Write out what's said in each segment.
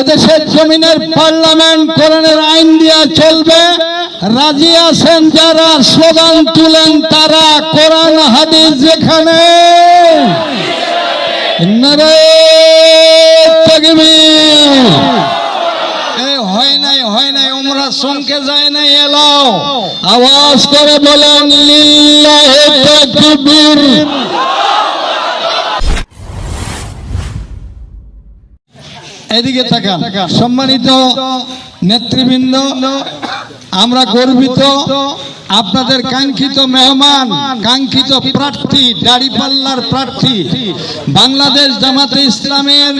এদেশের জমিনের পার্লামেন্ট কোরআনের আইন দিয়া চলবে। রাজি আছেন যারা স্লোগান তুলেন তারা কোরআন হাদিস যেখানে। হয় নাই হয় নাই ওমরা সঙ্গে যায় নাই এলাও। আওয়াজ করে বলেন লিল্লাহে তাকবীর। এদিকে তাকান সম্মানিত নেতৃবৃন্দ আমরা গর্বিত আপনাদের কাঙ্ক্ষিত মেহমান কাঙ্ক্ষিত প্রার্থী দাড়িপাল্লার প্রার্থী বাংলাদেশ জামাতে ইসলামের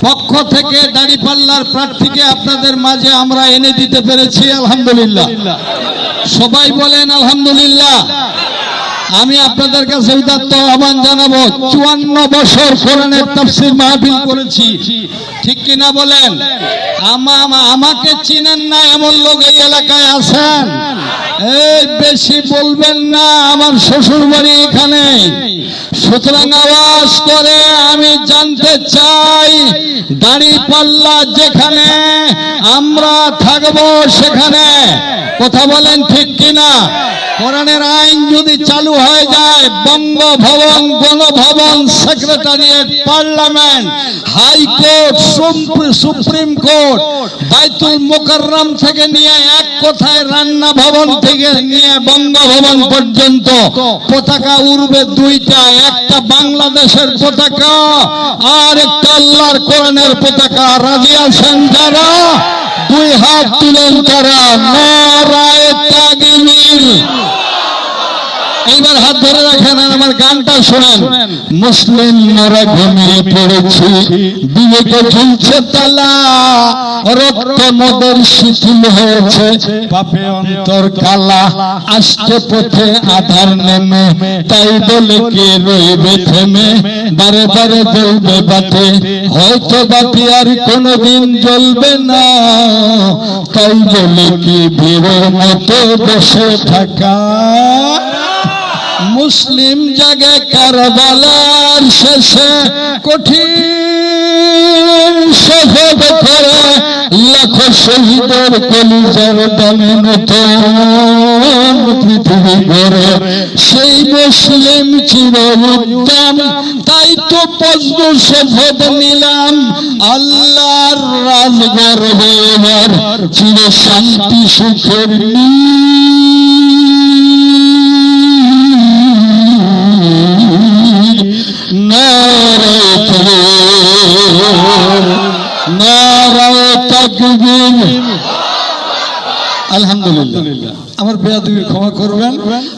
পক্ষ থেকে দাড়িপাল্লার প্রার্থীকে আপনাদের মাঝে আমরা এনে দিতে পেরেছি আলহামদুলিল্লাহ। সবাই বলেন আলহামদুলিল্লাহ। আমি আপনাদের কাছে উদাত্ত আহ্বান জানাব। চুয়ান্ন বছর কোরআনের তাফসির মাহফিল করেছি। ঠিক কিনা বলেন? আমা- আমা- আমাকে চিনেন না এমন লোক এই এলাকায় আছেন? এই বেশি বলবেন না, আমার শ্বশুর বাড়ি এখানে। সুতরাং আওয়াজ করে আমি জানতে চাই দাড়ি পাল্লা যেখানে, আমরা থাকব সেখানে। কথা বলেন ঠিক কিনা? কোরআনের আইন যদি চালু হয়ে যায়, Bangabhaban, Ganabhaban secretariat parliament high court supreme court Baitul Mukarram থেকে নিয়ে এক কথায় রান্না ভবন থেকে নিয়ে বঙ্গভবন পর্যন্ত, পতাকা উড়বে দুইটা, একটা বাংলাদেশের পতাকা আর একটা আল্লাহর কোরআনের পতাকা। রাজি সেন যারা? দুই হাত তুলেন তারা নারায় তাগিমির এইবার হাত ধরে রাখেন আমার গানটা শোনেন। মুসলিম নরা ঘুমিয়ে পড়েছি বিবেকে ঝুলছে তালা রক্ত মদের শিথিল হয়েছে পাপে অন্তর কালা আসছে পথে আধার নেমে তাই বলে কে রইবে থেমে বারে বারে জ্বলবে বাতে হয়তো বাতি আর কোনোদিন জ্বলবে না তাই বলে কি ভিড়ের মতো বসে থাকা। মুসলিম জাগে কারবালার শেষে কঠিন শহীদ করে লাখ শহীদের কলিজার দামে পৃথিবী গড়ে সেই মুসলিম চির উদ্যম তাই তো পদ্ম শপথ নিলাম। আল্লাহর রাজগর্ভ এবার চির শান্তি, সুখের আলহামদুলিল্লাহ। আমার বেয়াদবি ক্ষমা করবেন।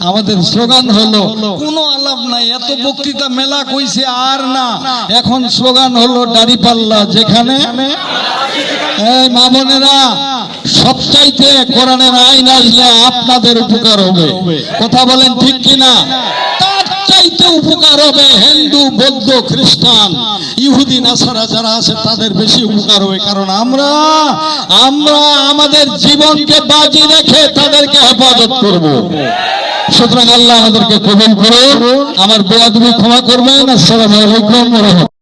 আমাদের স্লোগান হলো কোনো আলাপ নাই এত বক্তৃতা মেলা কইছে আর না। এখন স্লোগান হলো দাড়িপাল্লা যেখানে এই মা বোনেরা সবচাইতে কোরআনের আইন আসলে আপনাদের উপকার হবে। কথা বলেন ঠিক কিনা? চাইতে উপকার হবে, হিন্দু, বৌদ্ধ, খ্রিস্টান, ইহুদি, নাসারা যারা আছে তাদের বেশি উপকার হবে। কারণ আমরা আমরা আমাদের জীবনকে বাজি রেখে তাদেরকে হেফাজত করব। সুতরাং আল্লাহ আমাদেরকে কবুল করে আমার বেয়াদবি ক্ষমা করবেন। আসসালামু আলাইকুম ওয়া রাহমাতুল্লাহ।